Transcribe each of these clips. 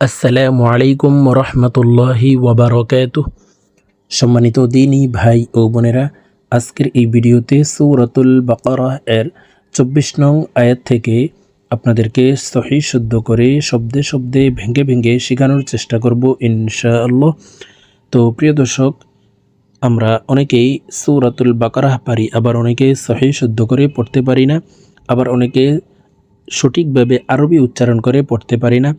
আসসালামু আলাইকুম রহমতুল্লাহি ওবরকাত সম্মানিত দিনী ভাই ও বোনেরা, আজকের এই ভিডিওতে সৌরাতুল বাকারাহ এর চব্বিশ নং আয়াত থেকে আপনাদেরকে সহি শুদ্ধ করে শব্দে শব্দে ভেঙে ভেঙে শেখানোর চেষ্টা করব ইনশাআল্লাহ। তো প্রিয় দর্শক, আমরা অনেকেই সৌরাতুল বাকারাহ পারি, আবার অনেকে সহি শুদ্ধ করে পড়তে পারি না, আবার অনেকে সঠিকভাবে আরবি উচ্চারণ করে পড়তে পারি না।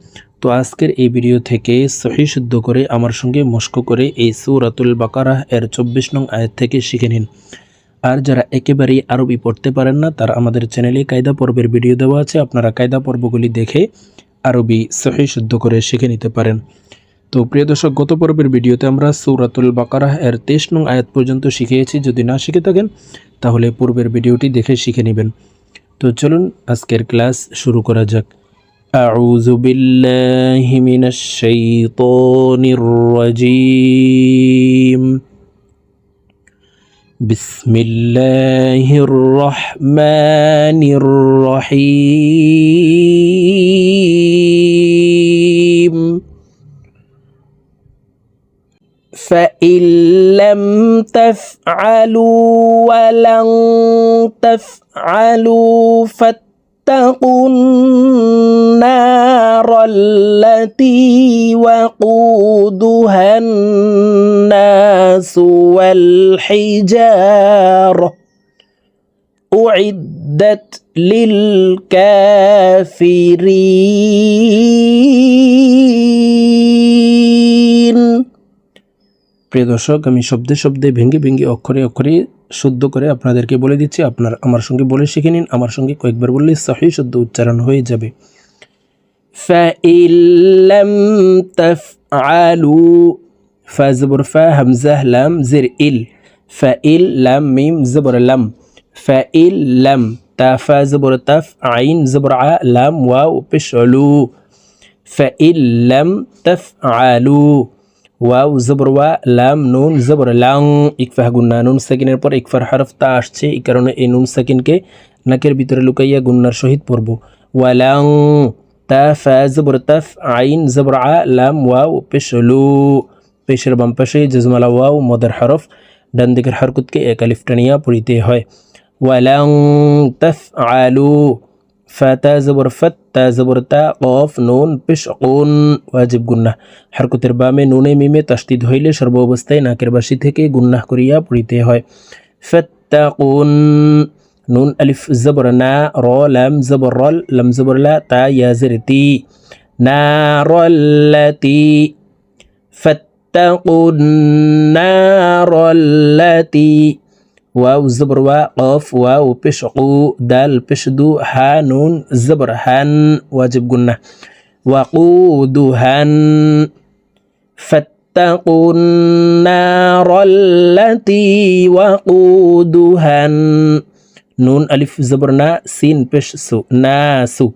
তো আজকের এই ভিডিও থেকে সহি শুদ্ধ করে আমার সঙ্গে মস্ক করে এই সৌরাতুল বাকারাহ এর চব্বিশ নং আয়াত থেকে শিখে নিন। আর যারা একেবারেই আরবি পড়তে পারেন না, তারা আমাদের চ্যানেলে কায়দা পর্বের ভিডিও দেওয়া আছে। আপনারা কায়দা পর্বগুলি দেখে আরবি সহি শুদ্ধ করে শিখে নিতে পারেন। তো প্রিয় দর্শক, গত পর্বের ভিডিওতে আমরা সৌরাতুল বাকারাহ এর তেইশ নং আয়াত পর্যন্ত শিখিয়েছি। যদি না শিখে থাকেন, তাহলে পূর্বের ভিডিওটি দেখে শিখে নেবেন। তো চলুন আজকের ক্লাস শুরু করা যাক أعوذ بالله من الشيطان الرجيم بسم الله الرحمن الرحيم فإن لم تفعلوا ولن تفعلوا فاتقوا النار التي وقودها الناس والحجارة أعدت للكافرين প্রিয় দর্শক আমি শব্দে শব্দে ভেঙে ভেঙে অক্ষরে অক্ষরে শুদ্ধ করে আপনাদেরকে বলে দিচ্ছি আপনার আমার সঙ্গে বলে শিখে নিন আমার সঙ্গে কয়েকবার বললে সহি শুদ্ধ উচ্চারণ হয়ে যাবে فإن لم تفعلوا فزبر فا همزة لام زر إل فإن لم ميم زبر لم فإن لم تا فا زبر تف عين زبر ع لام واو بشعلو فإن لم تفعلوا ওয়াও জবর ওয়া লাম নুন জবর লাং ইকফাহ গুন্না নুন সাকিনের পর ইকফার হরফ তা আসছে এই কারণে এই নুন সাকিনকে নাকের ভিতরে লুকাইয়া গুন্নার সহিত পড়ব ওয়ালাং তা ফা জবর তাফ আইন জবর আ লাম ওয়াও পেশলু পেশের বাম পাশে জজমালা ওয়াও মদার হরফ ডান দিকের হরকতকে এক আলিফ টানিয়া পড়িতে হয় ওয়ালাং তাফ আলু ফাতা জবর ফত তা জবর তা কফ নুন পেশ কোন ওয়াজিব গুন্নাহ হারকতের বামে নুনে মিমে তাস্তিদ হইলে সর্ব অবস্থায় নাকের বাসি থেকে গুন্নাহ করিয়া পড়িতে হয় ফাত্তাকুন নুন আলিফ জবর না র লাম জবর রল লাম জবর লা তা ইয়াজির তি নারল্লাতি ফাত্তাকুন নারল্লাতি واو زبر وا قاف واو بش قو دال بش دو ها نون زبر هن واجب قلنا. وقودها فاتقوا النار التي وقودها نون ألف زبرنا سين بش سو ناسو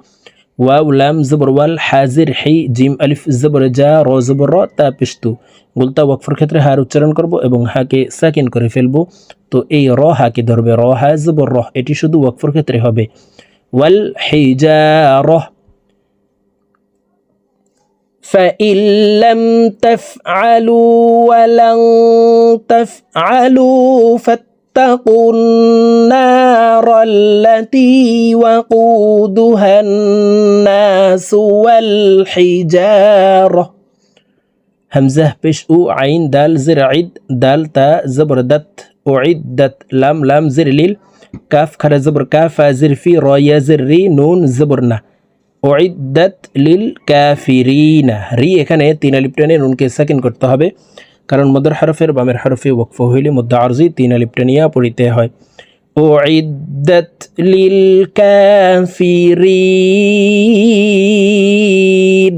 واو لام زبر وال حازر حي জিম আলিফ জবর যা র জবর র তা পিস্তু গুলতা ওয়াকফের ক্ষেত্রে হার উচ্চারণ করব এবং হাকে সাকিন করে ফেলবো তো এই র হাকে ধরবে র হা জবর রহ এটি শুধু ওয়াকফের ক্ষেত্রে হবে ওয়াল হিজা রহ فإن لم تفعلوا ولن تفعلوا فاتقوا النار التي وقودها الناس والحجارة همزة بش أو عين دال زر عد دال تا زبردت أعدت لام لام زر ليل كاف خر زبر كاف زر في را يا زر ري نون زبرنا ওয়াইদাত লিল কাফিরিনা রি এখানে তিন আলিপ টেনে নুনকে সেকেন্ড করতে হবে কারণ মদর হরফের বামের হরফে ওকফ হইলে মধ্য আরজি তিন আলিপটানিয়া পড়িতে হয়। ও ইদ্দত লিল কাফিরিন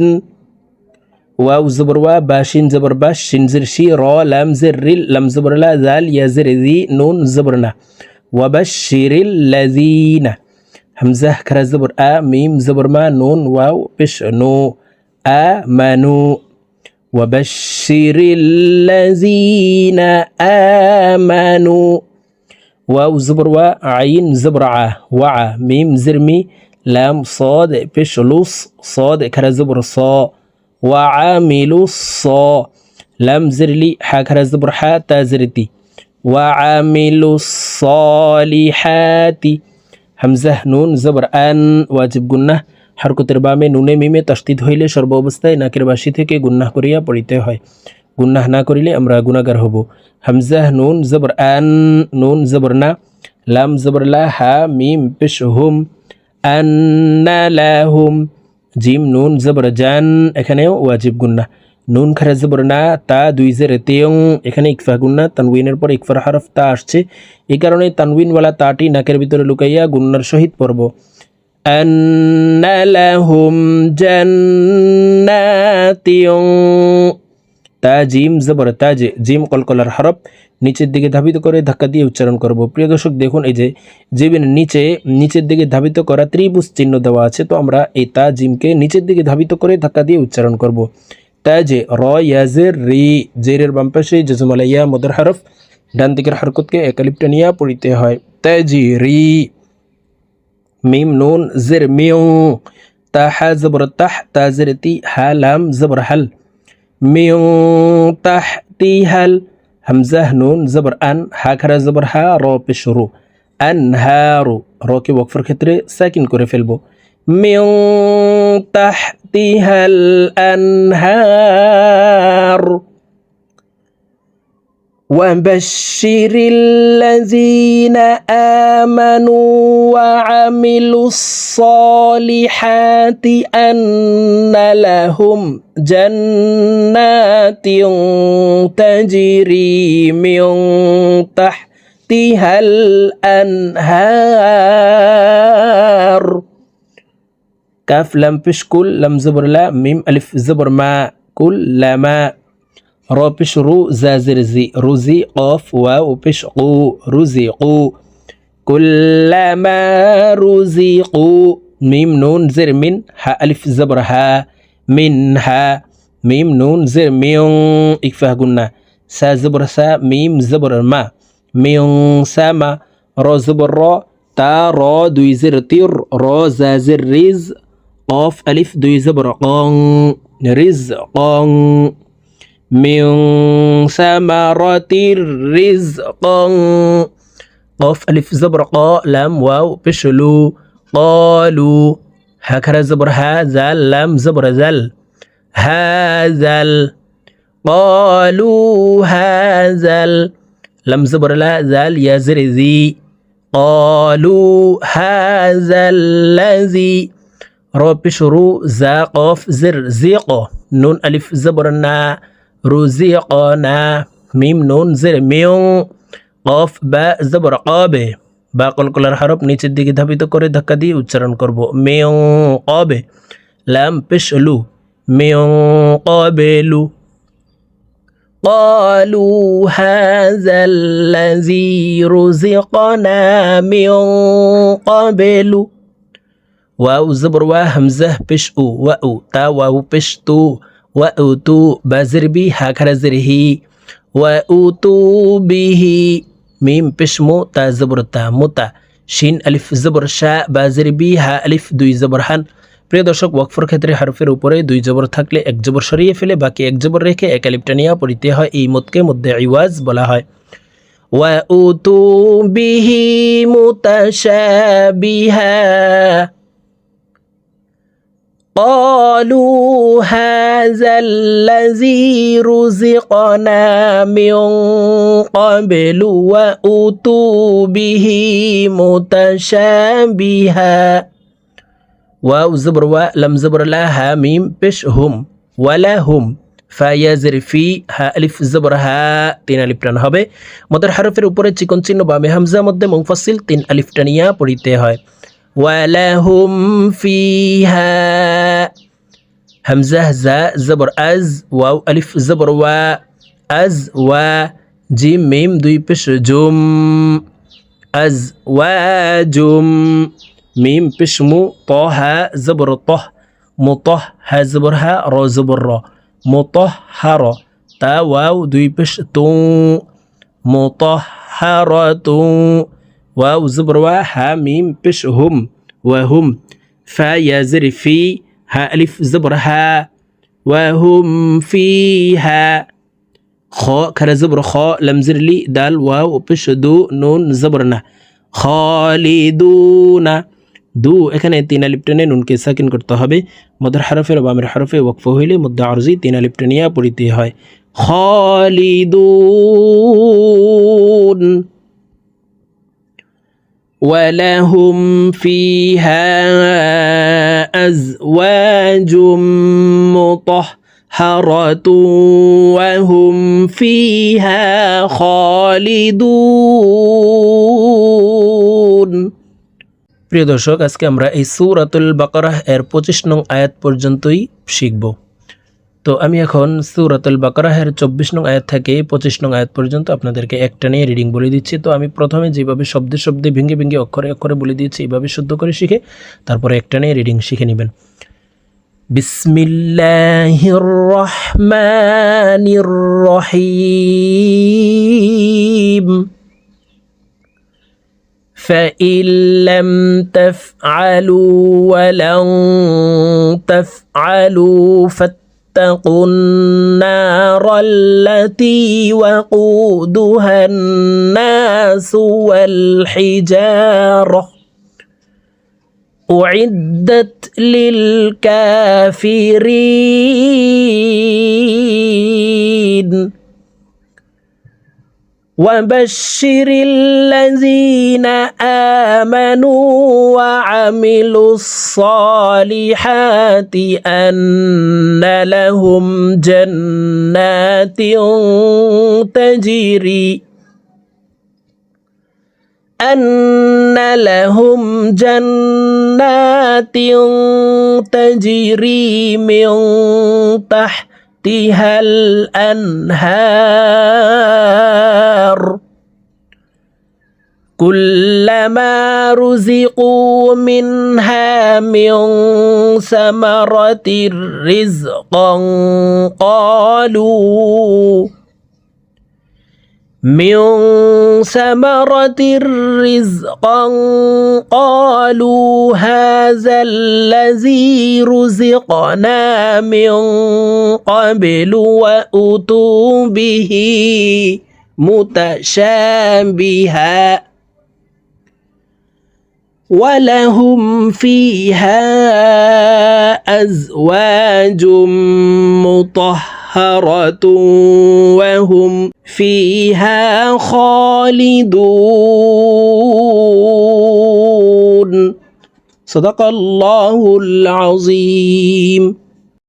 ওয়াউ জবর ওয়া, বা শিন জবর বা, শিন জির শি, র, লাম জির রিল, লাম জবর লা, জাল, ইয়া জির জি, নুন জবর না। ওয়া বা শিরিল লাজিনা হামজা খরা জবর আ, মিম জবর মা, নুন, ওয়াও, পিশ, নু, আ মানু وبشر الذين آمنوا. واو زبر وا عين زبرعة وع ميم زرمي لام صاد بش لص صاد كرا زبر صا وعامل الصا لام زرلي حا كرا زبر حا تازرتي وعامل الصالحات همزة نون زبر أن واجب قلنا. হরকতের বামে নুনে মিমে তস্তিদ হইলে সর্ব অবস্থায় নাকের বাসি থেকে গুন্নাহ করিয়া পড়িতে হয়। গুন্নাহ না করিলে আমরা গুনাগার হব। হামজাহ, নুন, জবর আন, নুন, জবর না, লাম, জবর লা, হা, মিম, পেশ, হুম আন্না লাহুম জিম, নুন, জবর জান, এখানেও ওয়াজিব গুন্নাহ। নুন খারা জবর না, তা, দুই জের তেয়ং, এখানে ইকফা গুন্না তানউইনের পর ইকফার হরফ তা আসছে। এই কারণে তানউইনওয়ালা তাটি নাকের ভিতরে লুকাইয়া গুন্নার সহিত পড়ব আন্নালাহুম জান্নাতিয়ং তা জিম জবর তাজ জিম কলকলার হরফ নিচের দিকে ধাবিত করে ধাক্কা দিয়ে উচ্চারণ করব। প্রিয় দর্শক, দেখুন এই যে জিমের নিচে, নিচের দিকে ধাবিত করা ত্রিভুজ চিহ্ন দেওয়া আছে, তো আমরা এই তা জিমকে নিচের দিকে ধাবিত করে ধাক্কা দিয়ে উচ্চারণ করব। তাজে র ইয়াজের রি, জেরের বাম পাশে জজমালাইয়া মদর হরফ ডান দিকের হরকতকে একালিপটা নিয়ে পড়িতে হয়। তাজি রি মিম নুন, জির মিউ তাহা জবর তাহ, তা জির তি হা, লাম, জবর হাল। মিউ, তাহ, তি হাল হামজাহ নুন, জবর আন, হা, খারা, জবর হা, র পেশ রু। আন, হা, রু। রকে ওয়াকফের ক্ষেত্রে সাকিন করে ফেলব। মিউ, তাহ, তি হাল, আন وبشر الذين آمنوا وعملوا الصالحات أن لهم جنات تجري من تحتها الأنهار. كاف لم بش كل لم زبر لا ميم ألف زبر ما كل ما رو بش رو زازرزي روزي قاف واو بش قو. رزقوا كلما رزقوا ميم نون زر من ها ألف زبر ها. منها ميم نون زر ميون إكفاه قلنا سا زبر سا ميم زبر ما. ميون سما رو زبر رو تا رو دوي زر تير رو زازر رز قاف ألف دوي زبر قان. رزقان من ثمرة رزقا قاف ألف زبر قا لام واو بشلو. قالوا هكذا زبر هذا لام زبر زل. هذا قالوا هذا لم زبر لا زال يزر ذي قالوا هذا الذي. رب شرو زا قاف زر زيق نون ألف زبرنا رزيقنا ميم نون زر ميون قاف با زبر قابه বা কলকলার হরফ নিচের দিকে ধাবিত করে ধাক্কা দিয়ে উচ্চারণ করব মেয়ং কবে লাম পেশ লু মেয়ং কবে লু قالوا هذا الذي رزقنا من قبل ওয়াউ জবর ওয়া হামজাহ পেশ উ ওয়া উ তা ওয়াউ পেশ তু ওয়া উ তু বাজির বি হা খারাজির হি ওয়া উ তু বিহি মিম পেশ মু তা জবর তা মুতা শিন আলিফ জবর শাহ বাজির হা আলিফ দুই জবর হান প্রিয় দর্শক, ওয়াকফর ক্ষেত্রে হারফের উপরে দুই জবর থাকলে এক জবর সরিয়ে ফেলে, বাকি এক জবর রেখে এক আলিফটা পড়িতে হয়, এই মতকে মধ্যে ইওয়াজ বলা হয়। ওয়া উ তু বিহি মুতাশাবিহা قالوا هذا الذي رزقنا من قبل وأتوا به متشابها واو زبر و لم زبر لا ها ميم بش هم ولا هم ফায়াজের ফি হা আলিফ জবর হা তিন আলিফ টান হবে মদের হারফের উপরে চিকন চিহ্ন বা মেহামজা মধ্যে মুফাসিল তিন আলিফ টানিয়া পড়িতে হয় ولهم فيها همزة زاء زبر أز واو ألف زبر و أز و جيم ميم دوي بش جم أز وجم ميم بش مو طه زبر طه مطه ها زبر ها را زبر را مطهرة تا واو دوي بش تو. مطهرة واو زبر وا ها ميم بش هم وهم فا يا হ্যাঁ আলিফ, জবর হ্যাঁ ওয়াহুম ফি হ্যাঁ খ, খারা জবর খ লামজির লি, দাল, ওয়াও পেশ দু, নুন, জবর না, খালিদুনা, দু, এখানে তিন আলিপ টেনে নুনকে সাকিন করতে হবে, মদার হারফের বামের হরফে ওকফ হইলে মুদ্দা আরজি তিন আলিপ টেনিয়া পড়িতে হয়, খালিদুন। ولهم فيها أزواج مطهرة وهم فيها خالدون প্রিয় দর্শক আজকে আমরা এই সূরাতুল বাকারাহ এর পঁচিশ নং আয়াত পর্যন্তই শিখব তো আমি এখন সূরাতুল বাকারাহের চব্বিশ নং আয়াত থেকে পঁচিশ নং আয়াত পর্যন্ত আপনাদেরকে একটা নিয়ে রিডিং বলে দিচ্ছি তো আমি প্রথমে যেভাবে শব্দে শব্দে ভেঙে ভেঙে অক্ষরে অক্ষরে বলে দিয়েছি এইভাবে শুদ্ধ করে শিখে তারপরে একটা নিয়ে রিডিং শিখে নেবেন বিসমিল্লাহির রহমানির রহিম فإن لم تفعلوا ولن تفعلوا فاتقوا النار التي وقودها الناس والحجارة. أعدت للكافرين. وبشر الذين آمنوا وعملوا الصالحات أن لهم جنات تجري أن لهم جنات تجري من تحتها الأنهار. كلما رزقوا منها من ثمرة رزقا قالوا من ثمرة رزقا قالوا هذا الذي رزقنا من قبل وأتوا به متشابها ولهم فيها أزواج مطهرة وهم فيها خالدون. صدق الله العظيم.